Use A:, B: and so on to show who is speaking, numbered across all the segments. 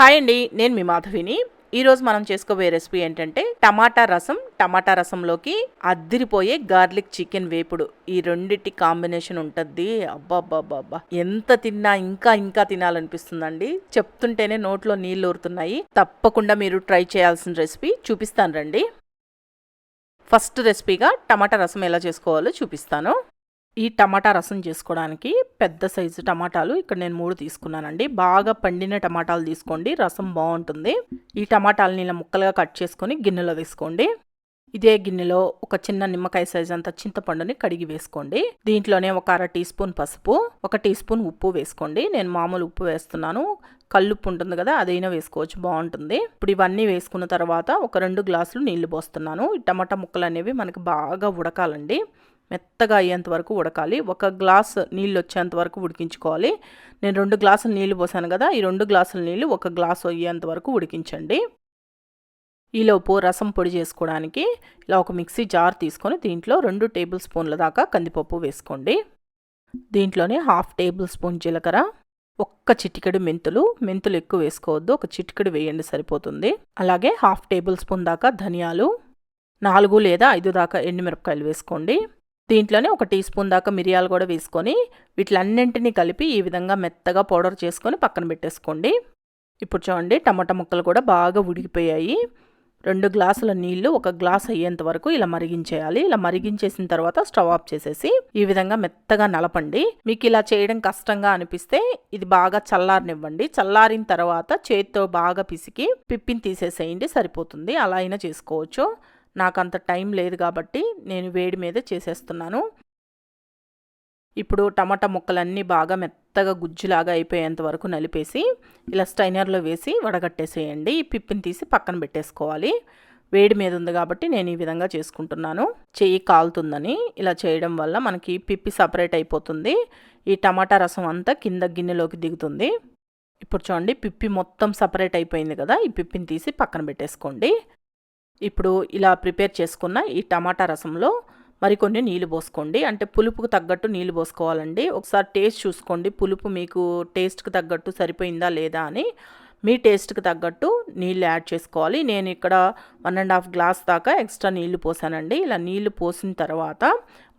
A: Hi అండి నేను మీ మాధవిని. ఈరోజు మనం చేసుకోబోయే రెసిపీ ఏంటంటే టమాటా రసం టమాటా రసంలోకి అద్దిరిపోయే గార్లిక్ చికెన్ వేపుడు. ఈ రెండిటి కాంబినేషన్ ఉంటుంది అబ్బాబ్బాబ్బా ఎంత తిన్నా ఇంకా ఇంకా తినాలనిపిస్తుందండి. చెప్తుంటేనే నోట్లో నీళ్ళు ఊరుతున్నాయి. తప్పకుండా మీరు ట్రై చేయాల్సిన రెసిపీ చూపిస్తాను రండి. ఫస్ట్ రెసిపీగా టమాటా రసం ఎలా చేసుకోవాలో చూపిస్తాను. ఈ టమాటా రసం చేసుకోవడానికి పెద్ద సైజు టమాటాలు ఇక్కడ నేను మూడు తీసుకున్నానండి. బాగా పండిన టమాటాలు తీసుకోండి రసం బాగుంటుంది. ఈ టమాటాలని ఇలా ముక్కలుగా కట్ చేసుకొని గిన్నెలో వేసుకోండి. ఇదే గిన్నెలో ఒక చిన్న నిమ్మకాయ సైజ్ అంత చింతపండుని కడిగి వేసుకోండి. దీంట్లోనే ఒక అర టీ స్పూన్ పసుపు ఒక టీ స్పూన్ ఉప్పు వేసుకోండి. నేను మామూలు ఉప్పు వేస్తున్నాను. కల్లుప్పు ఉంటుంది కదా అదైనా వేసుకోవచ్చు బాగుంటుంది. ఇప్పుడు ఇవన్నీ వేసుకున్న తర్వాత ఒక రెండు గ్లాసులు నీళ్ళు పోస్తున్నాను. ఈ టమాటా ముక్కలు అనేవి మనకి బాగా ఉడకాలండి. మెత్తగా అయ్యేంత వరకు ఉడకాలి. ఒక గ్లాస్ నీళ్ళు వచ్చేంత వరకు ఉడికించుకోవాలి. నేను రెండు గ్లాసులు నీళ్ళు పోసాను కదా ఈ రెండు గ్లాసుల నీళ్ళు ఒక గ్లాసు అయ్యేంత వరకు ఉడికించండి. ఈలోపు రసం పొడి చేసుకోవడానికి ఇలా ఒక మిక్సీ జార్ తీసుకొని దీంట్లో రెండు టేబుల్ స్పూన్ల దాకా కందిపప్పు వేసుకోండి. దీంట్లోనే హాఫ్ టేబుల్ స్పూన్ జీలకర్ర ఒక్క చిటికెడు మెంతులు. మెంతులు ఎక్కువ వేసుకోవద్దు ఒక చిటికెడు వేయండి సరిపోతుంది. అలాగే హాఫ్ టేబుల్ స్పూన్ దాకా ధనియాలు నాలుగు లేదా ఐదు దాకా ఎండుమిరపకాయలు వేసుకోండి. దీంట్లోనే ఒక టీ స్పూన్ దాకా మిరియాలు కూడా వేసుకొని వీటిలన్నింటినీ కలిపి ఈ విధంగా మెత్తగా పౌడర్ చేసుకొని పక్కన పెట్టేసుకోండి. ఇప్పుడు చూడండి టమాటా ముక్కలు కూడా బాగా ఉడికిపోయాయి. రెండు గ్లాసుల నీళ్ళు ఒక గ్లాస్ అయ్యేంత వరకు ఇలా మరిగించేయాలి. ఇలా మరిగించేసిన తర్వాత స్టవ్ ఆఫ్ చేసేసి ఈ విధంగా మెత్తగా నలపండి. మీకు ఇలా చేయడం కష్టంగా అనిపిస్తే ఇది బాగా చల్లారనివ్వండి. చల్లారిన తర్వాత చేతితో బాగా పిసికి పిప్పిని తీసేసేయండి సరిపోతుంది. అలా అయినా చేసుకోవచ్చు. నాకు అంత టైం లేదు కాబట్టి నేను వేడి మీద చేసేస్తున్నాను. ఇప్పుడు టమాటా ముక్కలన్నీ బాగా మెత్తగా గుజ్జులాగా అయిపోయేంత వరకు నలిపేసి ఇలా స్టైనర్లో వేసి వడగట్టేసేయండి. ఈ పిప్పిని తీసి పక్కన పెట్టేసుకోవాలి. వేడి మీద ఉంది కాబట్టి నేను ఈ విధంగా చేసుకుంటున్నాను. చెయ్యి కాలుతుందని. ఇలా చేయడం వల్ల మనకి పిప్పి సపరేట్ అయిపోతుంది. ఈ టమాటా రసం అంతా కింద గిన్నెలోకి దిగుతుంది. ఇప్పుడు చూడండి పిప్పి మొత్తం సపరేట్ అయిపోయింది కదా. ఈ పిప్పిని తీసి పక్కన పెట్టేసుకోండి. ఇప్పుడు ఇలా ప్రిపేర్ చేసుకున్న ఈ టమాటా రసంలో మరికొన్ని నీళ్ళు పోసుకోండి. అంటే పులుపుకు తగ్గట్టు నీళ్ళు పోసుకోవాలండి. ఒకసారి టేస్ట్ చూసుకోండి. పులుపు మీకు టేస్ట్కి తగ్గట్టు సరిపోయిందా లేదా అని మీ టేస్ట్కి తగ్గట్టు నీళ్ళు యాడ్ చేసుకోవాలి. నేను ఇక్కడ వన్ అండ్ హాఫ్ గ్లాస్ దాకా ఎక్స్ట్రా నీళ్ళు పోసానండి. ఇలా నీళ్ళు పోసిన తర్వాత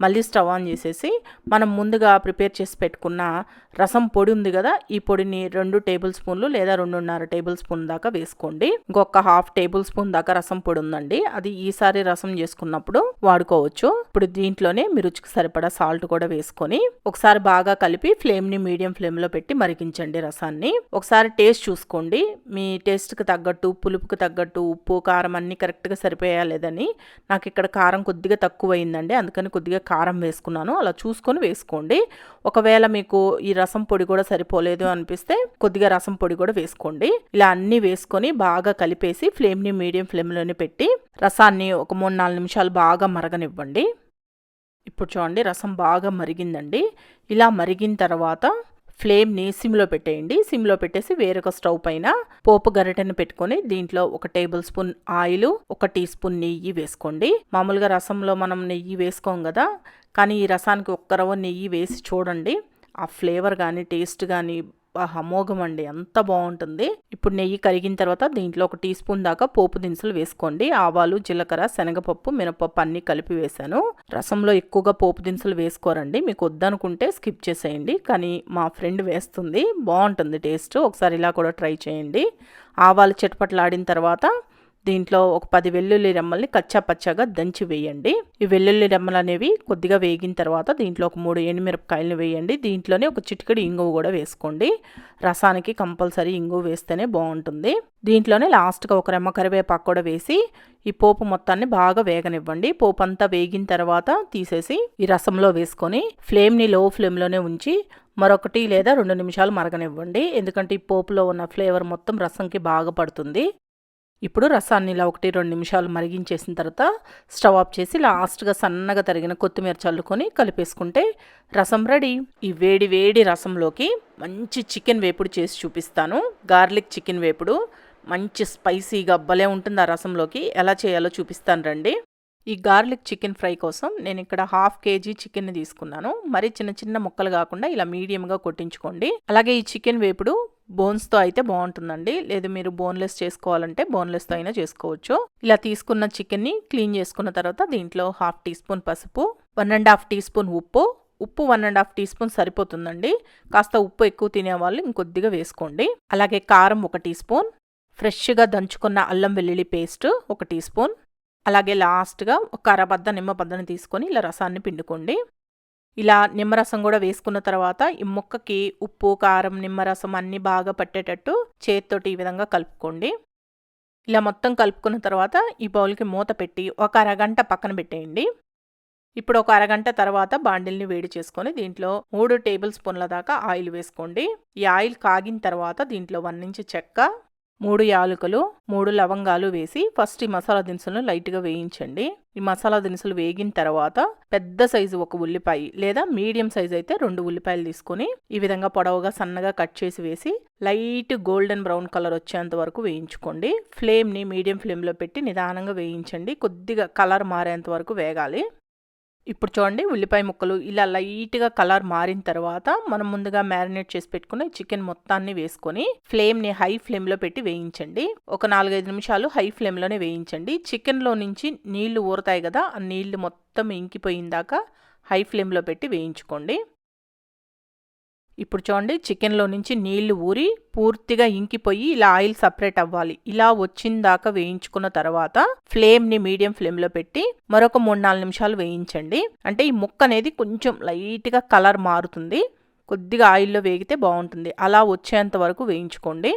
A: మళ్ళీ స్టవ్ ఆన్ చేసేసి మనం ముందుగా ప్రిపేర్ చేసి పెట్టుకున్న రసం పొడి ఉంది కదా ఈ పొడిని రెండు టేబుల్ స్పూన్లు లేదా రెండున్నర టేబుల్ స్పూన్ దాకా వేసుకోండి. ఇంకొక హాఫ్ టేబుల్ స్పూన్ దాకా రసం పొడి ఉందండి. అది ఈసారి రసం చేసుకున్నప్పుడు వాడుకోవచ్చు. ఇప్పుడు దీంట్లోనే మీ రుచికి సరిపడా సాల్ట్ కూడా వేసుకొని ఒకసారి బాగా కలిపి ఫ్లేమ్ని మీడియం ఫ్లేమ్లో పెట్టి మరిగించండి రసాన్ని. ఒకసారి టేస్ట్ చూసుకోండి. మీ టేస్ట్కి తగ్గట్టు పులుపుకి తగ్గట్టు ఉప్పు కారం అన్ని కరెక్ట్గా సరిపోయా లేదని. నాకు ఇక్కడ కారం కొద్దిగా తక్కువ అయిందండి అందుకని కొద్దిగా కారం వేసుకున్నాను. అలా చూసుకొని వేసుకోండి. ఒకవేళ మీకు ఈ రసం పొడి కూడా సరిపోలేదు అనిపిస్తే కొద్దిగా రసం పొడి కూడా వేసుకోండి. ఇలా అన్నీ వేసుకొని బాగా కలిపేసి ఫ్లేమ్ని మీడియం ఫ్లేమ్లోనే పెట్టి రసాన్ని ఒక మూడు నాలుగు నిమిషాలు బాగా మరగనివ్వండి. ఇప్పుడు చూడండి రసం బాగా మరిగిందండి. ఇలా మరిగిన తర్వాత ఫ్లేమ్ని సిమ్లో పెట్టేయండి. సిమ్లో పెట్టేసి వేరొక స్టవ్ పైన పోపు గరిటెను పెట్టుకొని దీంట్లో ఒక టేబుల్ స్పూన్ ఆయిల్ ఒక టీ స్పూన్ నెయ్యి వేసుకోండి. మామూలుగా రసంలో మనం నెయ్యి వేసుకోం కదా కానీ ఈ రసానికి ఒక్క రవ్వ నెయ్యి వేసి చూడండి. ఆ ఫ్లేవర్ కానీ టేస్ట్ కానీ అమోఘం అండి ఎంత బాగుంటుంది. ఇప్పుడు నెయ్యి కరిగిన తర్వాత దీంట్లో ఒక టీ స్పూన్ దాకా పోపు దినుసులు వేసుకోండి. ఆవాలు జీలకర్ర శనగపప్పు మినపప్పు అన్ని కలిపి వేశాను. రసంలో ఎక్కువగా పోపు దినుసులు వేసుకోరండి. మీకు వద్దనుకుంటే స్కిప్ చేసేయండి. కానీ మా ఫ్రెండ్ వేస్తుంది. బాగుంటుంది టేస్ట్. ఒకసారి ఇలా కూడా ట్రై చేయండి. ఆవాలు చెట్పట్లాడిన తర్వాత దీంట్లో ఒక పది వెల్లుల్లి రెమ్మల్ని కచ్చా పచ్చగా దంచి వేయండి. ఈ వెల్లుల్లి రెమ్మలు అనేవి కొద్దిగా వేగిన తర్వాత దీంట్లో ఒక మూడు ఎండుమిరపకాయలను వేయండి. దీంట్లోనే ఒక చిటికెడు ఇంగువ కూడా వేసుకోండి. రసానికి కంపల్సరీ ఇంగువ వేస్తేనే బాగుంటుంది. దీంట్లోనే లాస్ట్గా ఒక రెమ్మ కరివేపాకు కూడా వేసి ఈ పోపు మొత్తాన్ని బాగా వేగనివ్వండి. పోపు అంతా వేగిన తర్వాత తీసేసి ఈ రసంలో వేసుకొని ఫ్లేమ్ని లో ఫ్లేమ్లోనే ఉంచి మరొకటి లేదా రెండు నిమిషాలు మరగనివ్వండి. ఎందుకంటే ఈ పోపులో ఉన్న ఫ్లేవర్ మొత్తం రసంకి బాగా పడుతుంది. ఇప్పుడు రసాన్ని ఇలా ఒకటి రెండు నిమిషాలు మరిగించేసిన తర్వాత స్టవ్ ఆఫ్ చేసి లాస్ట్గా సన్నగా తరిగిన కొత్తిమీర చల్లుకొని కలిపేసుకుంటే రసం రెడీ. ఈ వేడి వేడి రసంలోకి మంచి చికెన్ వేపుడు చేసి చూపిస్తాను. గార్లిక్ చికెన్ వేపుడు మంచి స్పైసీగా భలే ఉంటుంది ఆ రసంలోకి. ఎలా చేయాలో చూపిస్తాను రండి. ఈ గార్లిక్ చికెన్ ఫ్రై కోసం నేను ఇక్కడ హాఫ్ కేజీ చికెన్ని తీసుకున్నాను. మరి చిన్న చిన్న ముక్కలు కాకుండా ఇలా మీడియంగా కొట్టించుకోండి. అలాగే ఈ చికెన్ వేపుడు బోన్స్తో అయితే బాగుంటుందండి లేదు మీరు బోన్లెస్ చేసుకోవాలంటే బోన్లెస్తో అయినా చేసుకోవచ్చు. ఇలా తీసుకున్న చికెన్ని క్లీన్ చేసుకున్న తర్వాత దీంట్లో హాఫ్ టీ స్పూన్ పసుపు one and half teaspoon ఉప్పు. ఉప్పు one and half teaspoon సరిపోతుందండి. కాస్త ఉప్పు ఎక్కువ తినేవాళ్ళు ఇంకొద్దిగా వేసుకోండి. అలాగే కారం ఒక టీ స్పూన్ ఫ్రెష్గా దంచుకున్న అల్లం వెల్లుల్లి పేస్ట్ ఒక టీ స్పూన్. అలాగే లాస్ట్గా ఒక అరబద్ద నిమ్మబద్దను తీసుకొని ఇలా రసాన్ని పిండుకోండి. ఇలా నిమ్మరసం కూడా వేసుకున్న తర్వాత ఈ ముక్కకి ఉప్పు కారం నిమ్మరసం అన్నీ బాగా పట్టేటట్టు చేతితోటి ఈ విధంగా కలుపుకోండి. ఇలా మొత్తం కలుపుకున్న తర్వాత ఈ బౌల్కి మూత పెట్టి ఒక అరగంట పక్కన పెట్టేయండి. ఇప్పుడు ఒక అరగంట తర్వాత బాండిల్ని వేడి చేసుకొని దీంట్లో మూడు టేబుల్ స్పూన్ల దాకా ఆయిల్ వేసుకోండి. ఈ ఆయిల్ కాగిన తర్వాత దీంట్లో వన్ ఇంచ్ చెక్క మూడు యాలకులు మూడు లవంగాలు వేసి ఫస్ట్ ఈ మసాలా దినుసులను లైట్గా వేయించండి. ఈ మసాలా దినుసులు వేగిన తర్వాత పెద్ద సైజు ఒక ఉల్లిపాయ లేదా మీడియం సైజు అయితే రెండు ఉల్లిపాయలు తీసుకొని ఈ విధంగా పొడవుగా సన్నగా కట్ చేసి వేసి లైట్ గోల్డెన్ బ్రౌన్ కలర్ వచ్చేంత వరకు వేయించుకోండి. ఫ్లేమ్ని మీడియం ఫ్లేమ్లో పెట్టి నిదానంగా వేయించండి. కొద్దిగా కలర్ మారేంత వరకు వేగాలి. ఇప్పుడు చూడండి ఉల్లిపాయ ముక్కలు ఇలా లైట్గా కలర్ మారిన తర్వాత మనం ముందుగా మ్యారినేట్ చేసి పెట్టుకుని చికెన్ మొత్తాన్ని వేసుకొని ఫ్లేమ్ని హై ఫ్లేమ్లో పెట్టి వేయించండి. ఒక నాలుగైదు నిమిషాలు హై ఫ్లేమ్లోనే వేయించండి. చికెన్లో నుంచి నీళ్ళు ఊరుతాయి కదా ఆ నీళ్ళు మొత్తం ఇంకిపోయిందాక హై ఫ్లేమ్లో పెట్టి వేయించుకోండి. ఇప్పుడు చూడండి చికెన్లో నుంచి నీళ్ళు ఊరి పూర్తిగా ఇంకిపోయి ఇలా ఆయిల్ సపరేట్ అవ్వాలి. ఇలా వచ్చిందాకా వేయించుకున్న తర్వాత ఫ్లేమ్ని మీడియం ఫ్లేమ్లో పెట్టి మరొక మూడు నాలుగు నిమిషాలు వేయించండి. అంటే ఈ ముక్క అనేది కొంచెం లైట్గా కలర్ మారుతుంది. కొద్దిగా ఆయిల్లో వేగితే బాగుంటుంది. అలా వచ్చేంత వరకు వేయించుకోండి.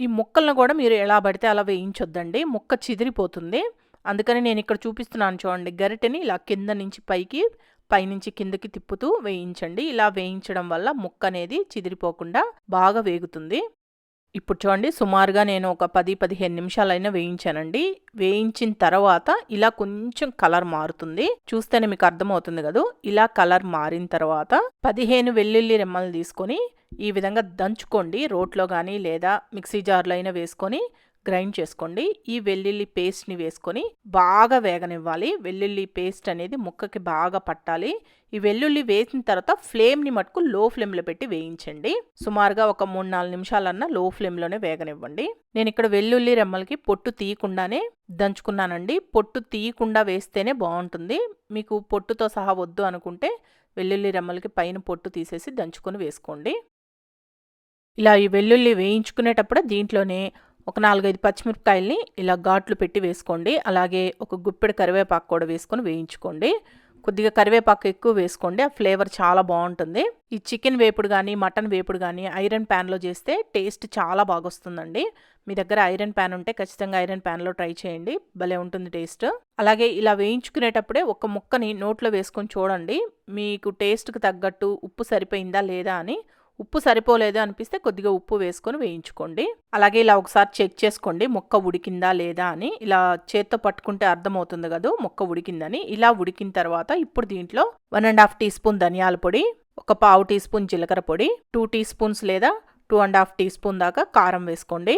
A: ఈ ముక్కలను కూడా మీరు ఎలా పడితే అలా వేయించొద్దండి. ముక్క చిదిరిపోతుంది. అందుకని నేను ఇక్కడ చూపిస్తున్నాను చూడండి గరిటెని ఇలా కింద నుంచి పైకి పైనుంచి కిందకి తిప్పుతూ వేయించండి. ఇలా వేయించడం వల్ల ముక్క అనేది చిదిరిపోకుండా బాగా వేగుతుంది. ఇప్పుడు చూడండి సుమారుగా నేను ఒక పది పదిహేను నిమిషాలైనా వేయించానండి. వేయించిన తర్వాత ఇలా కొంచెం కలర్ మారుతుంది. చూస్తేనే మీకు అర్థమవుతుంది కదా? ఇలా కలర్ మారిన తర్వాత పదిహేను వెల్లుల్లి రెమ్మలు తీసుకొని ఈ విధంగా దంచుకోండి. రోట్లో కానీ లేదా మిక్సీ జార్లో అయినా వేసుకొని గ్రైండ్ చేసుకోండి. ఈ వెల్లుల్లి పేస్ట్ని వేసుకొని బాగా వేగనివ్వాలి. వెల్లుల్లి పేస్ట్ అనేది ముక్కకి బాగా పట్టాలి. ఈ వెల్లుల్లి వేసిన తర్వాత ఫ్లేమ్ని మటుకు లో ఫ్లేమ్లో పెట్టి వేయించండి. సుమారుగా ఒక మూడు నాలుగు నిమిషాలన్నా లో ఫ్లేమ్లోనే వేగనివ్వండి. నేను ఇక్కడ వెల్లుల్లి రెమ్మలకి పొట్టు తీయకుండానే దంచుకున్నానండి. పొట్టు తీయకుండా వేస్తేనే బాగుంటుంది. మీకు పొట్టుతో సహా వద్దు అనుకుంటే వెల్లుల్లి రెమ్మలకి పైన పొట్టు తీసేసి దంచుకొని వేసుకోండి. ఇలా ఈ వెల్లుల్లి వేయించుకునేటప్పుడు దీంట్లోనే ఒక నాలుగైదు పచ్చిమిరపకాయల్ని ఇలా ఘాట్లు పెట్టి వేసుకోండి. అలాగే ఒక గుప్పెడు కరివేపాకు కూడా వేసుకొని వేయించుకోండి. కొద్దిగా కరివేపాకు ఎక్కువ వేసుకోండి. ఆ ఫ్లేవర్ చాలా బాగుంటుంది. ఈ చికెన్ వేపుడు కానీ మటన్ వేపుడు కానీ ఐరన్ ప్యాన్లో చేస్తే టేస్ట్ చాలా బాగొస్తుందండి. మీ దగ్గర ఐరన్ ప్యాన్ ఉంటే ఖచ్చితంగా ఐరన్ ప్యాన్లో ట్రై చేయండి. భలే ఉంటుంది టేస్ట్. అలాగే ఇలా వేయించుకునేటప్పుడే ఒక ముక్కని నోట్లో వేసుకొని చూడండి. మీకు టేస్ట్కి తగ్గట్టు ఉప్పు సరిపోయిందా లేదా అని ఉప్పు సరిపోలేదు అనిపిస్తే కొద్దిగా ఉప్పు వేసుకొని వేయించుకోండి. అలాగే ఇలా ఒకసారి చెక్ చేసుకోండి మొక్క ఉడికిందా లేదా అని. ఇలా చేత్తో పట్టుకుంటే అర్థమవుతుంది కదా మొక్క ఉడికిందని. ఇలా ఉడికిన తర్వాత ఇప్పుడు దీంట్లో one and half teaspoon ధనియాల పొడి ఒక పావు టీ స్పూన్ జీలకర్ర పొడి టూ టీ స్పూన్స్ లేదా two and half teaspoon దాకా కారం వేసుకోండి.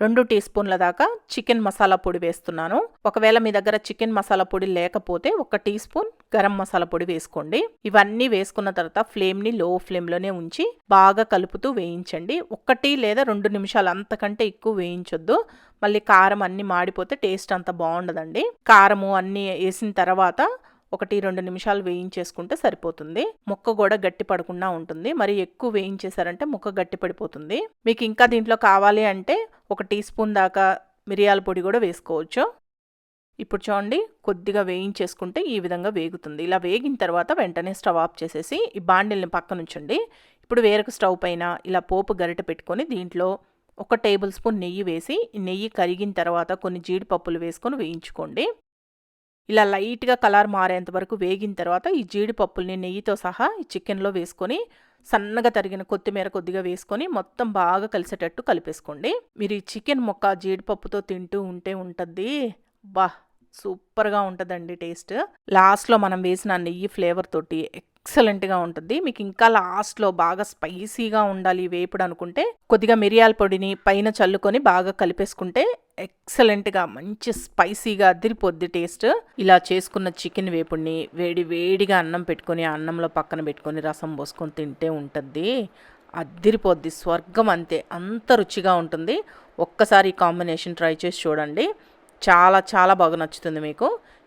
A: రెండు టీ స్పూన్ల దాకా చికెన్ మసాలా పొడి వేస్తున్నాను. ఒకవేళ మీ దగ్గర చికెన్ మసాలా పొడి లేకపోతే ఒక టీ స్పూన్ గరం మసాలా పొడి వేసుకోండి. ఇవన్నీ వేసుకున్న తర్వాత ఫ్లేమ్ని లో ఫ్లేమ్లోనే ఉంచి బాగా కలుపుతూ వేయించండి. ఒకటి లేదా రెండు నిమిషాలు అంతకంటే ఎక్కువ వేయించొద్దు. మళ్ళీ కారం అన్నీ మాడిపోతే టేస్ట్ అంత బాగుండదండి. కారము అన్నీ వేసిన తర్వాత ఒకటి రెండు నిమిషాలు వేయించేసుకుంటే సరిపోతుంది. ముక్క కూడా గట్టి పడకుండా ఉంటుంది. మరి ఎక్కువ వేయించేసారంటే ముక్క గట్టి పడిపోతుంది. మీకు ఇంకా దీంట్లో కావాలి అంటే ఒక టీ స్పూన్ దాకా మిరియాల పొడి కూడా వేసుకోవచ్చు. ఇప్పుడు చూడండి కొద్దిగా వేయించేసుకుంటే ఈ విధంగా వేగుతుంది. ఇలా వేగిన తర్వాత వెంటనే స్టవ్ ఆఫ్ చేసేసి ఈ బాండిల్ని పక్కన ఉంచండి. ఇప్పుడు వేరొక స్టవ్ పైన ఇలా పోపు గరిట పెట్టుకొని దీంట్లో ఒక టేబుల్ స్పూన్ నెయ్యి వేసి నెయ్యి కరిగిన తర్వాత కొన్ని జీడిపప్పులు వేసుకొని వేయించుకోండి. ఇలా లైట్గా కలర్ మారేంత వరకు వేగిన తర్వాత ఈ జీడిపప్పుల్ని నెయ్యితో సహా ఈ చికెన్లో వేసుకొని సన్నగా తరిగిన కొత్తిమీర కొద్దిగా వేసుకొని మొత్తం బాగా కలిసేటట్టు కలిపేసుకోండి. మీరు ఈ చికెన్ మొక్క జీడిపప్పుతో తింటూ ఉంటే ఉంటుంది బా సూపర్గా ఉంటుందండి టేస్ట్. లాస్ట్లో మనం వేసిన నెయ్యి ఫ్లేవర్ తోటి ఎక్సలెంట్గా ఉంటుంది. మీకు ఇంకా లాస్ట్లో బాగా స్పైసీగా ఉండాలి వేపుడు అనుకుంటే కొద్దిగా మిరియాల పొడిని పైన చల్లుకొని బాగా కలిపేసుకుంటే ఎక్సలెంట్గా మంచి స్పైసీగా అదిరిపోద్ది టేస్ట్. ఇలా చేసుకున్న చికెన్ వేపుడిని వేడి వేడిగా అన్నం పెట్టుకొని అన్నంలో పక్కన పెట్టుకొని రసం పోసుకొని తింటే ఉంటుంది. అద్దిరిపోద్ది స్వర్గం అంతే. అంత రుచిగా ఉంటుంది. ఒక్కసారి ఈ కాంబినేషన్ ట్రై చేసి చూడండి. చాలా చాలా బాగా నచ్చుతుంది మీకు.